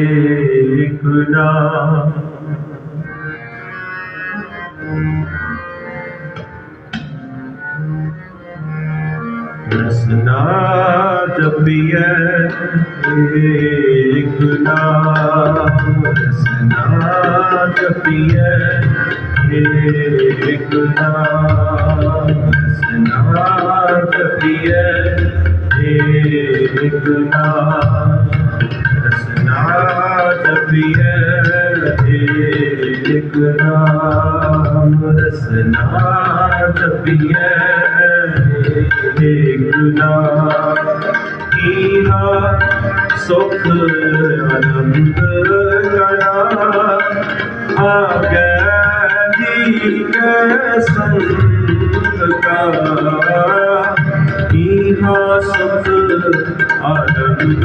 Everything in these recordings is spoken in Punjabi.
ਇੱਕ ਨਾਮ ਰਸਨਾ ਜਪੀਏ ਇੱਕ ਨਾਮ ਰਸਨਾ ਜਪੀਏ ਇੱਕ ਰਸਨਾ ਜਪੀਏ ਇੱਕ ਨਾਮ ਰਸਨਾ ਜਪੀਏ ਇੱਕ ਨਾਮ ਕੀਹਾ ਸੁਖ ਅਨੰਦ ਗਣਾ ਆਗੇ ਜੀ ਕੇ ਸੰਗ ਕਾ। ਕੀਹਾ ਸੁਖ ਅਨੰਦ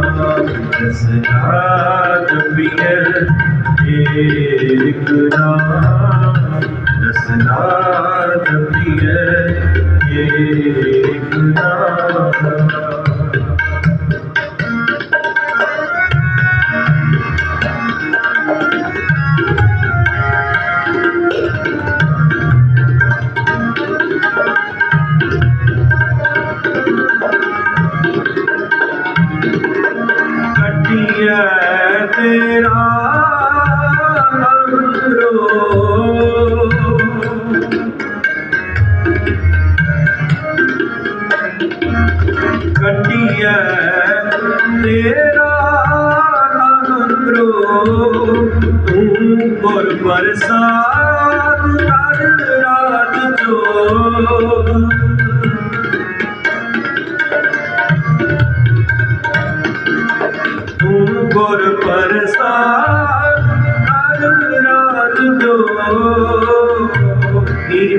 ਸੁਖ ਆਨੰਦ ਕਰਾ ਆਗੇ ਜੀਵ ਸੰਗ ਨਾਮ ਰਸਨਾ ਜਪੀਏ ਇੱਕ ਕੱਟਿਆ ਤੇਰਾ ਅੰਦਰੋ ਤੂੰ ਗੁਰ ਪ੍ਰਸਾਦ ਕਰ ਰਾਤ ਜੋ।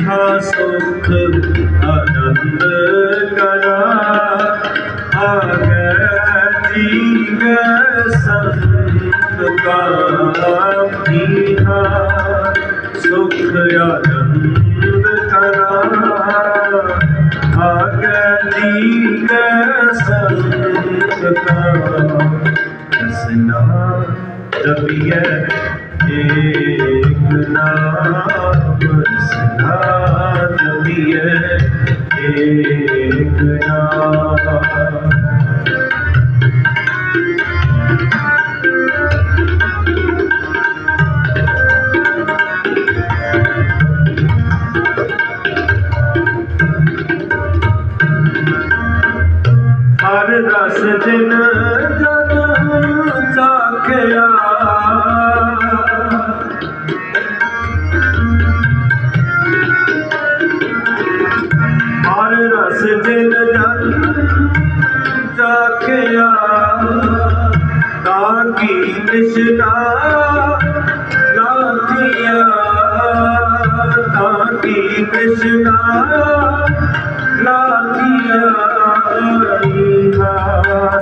ਇਹਾ ਸੁਖ, ਆਨੰਦ ਕਰਾ। ਆਗੇ ਜੀਵ ਸੰਤ ਕਾ ਇਹਾ ਸੁਖ, ਆਨੰਦ ਕਰਾ। ਆਗੇ ਜੀਵ ਸੰਤ ਕਾ ਰਸਨਾ ਜਪੀਏ ਇੱਕ ਨਾਮ ਰਸਨਾ Amen. ਹਰ ਰਸ ਦਿਨ ਜਨ ਚਾਖਿਆ ਤਾਂ ਕੀ ਨਿਸ਼ਨਾ ਲਾਥੀਆ ਤਾਂ ਕੀ ਨਿਸ਼ਨਾ ਲਾਥੀਆ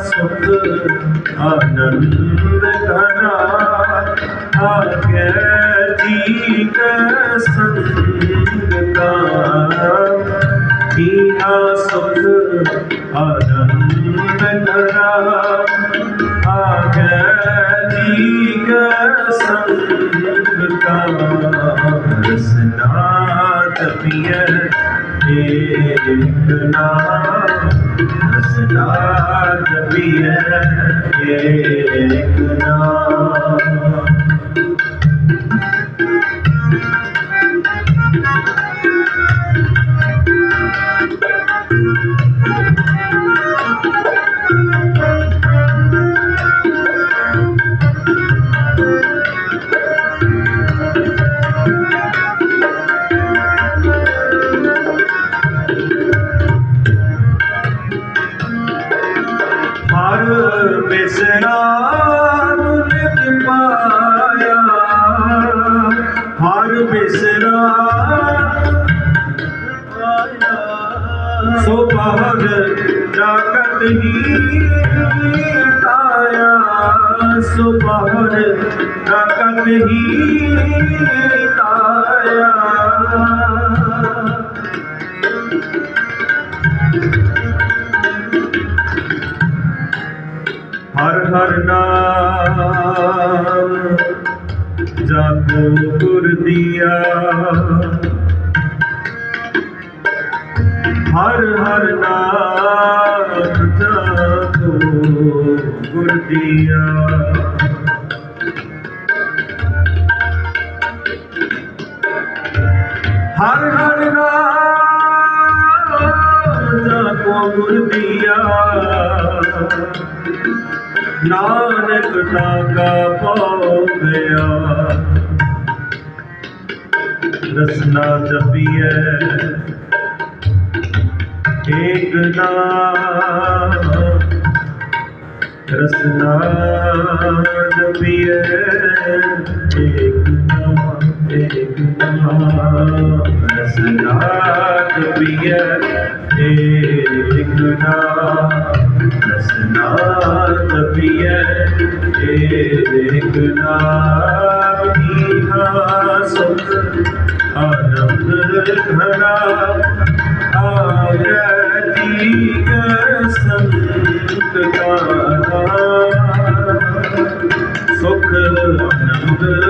ਸੁਖ ਆਨੰਦ ਘਨਾ ਆਗੇ ਆਨੰਦ ਘਨਾ ਆਗੇ ਜੀ ਕੈ ਕਾ ਰਸਨਾ ਤਪੀਏ ਇੱਕ ਨਾਮ ਰਸਨਾ ਜਪੀਏ ਇੱਕ ਨਾਮ ਜਾਗਤ ਹੀ ਤਾਇਆ ਸੋ ਬਾਹਰ ਜਾਗਤ ਹੀ ਤਾਇਆ ਹਰ ਹਰ ਨਾਮ ਜਾਪੋ ਹਰ ਹਰ ਨਾਮ ਜਾਪੋ ਗੁਰ ਦੀਆ ਨਾਨਕ ਤਾਗਾ ਪਾਉ ਗਿਆ ਰਸਨਾ ਜਪੀਐ। ਏਕ ਨਾਮ ਰਸਨਾ ਜਪੀਐ। ਏਕ ਨਾਮ ਰਸਨਾ ਕਬੀਰ ਏ ਲਿਖਣਾ ਰਸਨਾ ਕਬੀਰ ਏ ਲਿਖਣਾ ਕੀਹਾ ਸੁਖ ਆਨੰਦ ਘਣਾ ਆਇਆ ਜੀ ਕਰ ਸੰਤ ਕਾਨਾ ਸੁਖ ਆਨੰਦ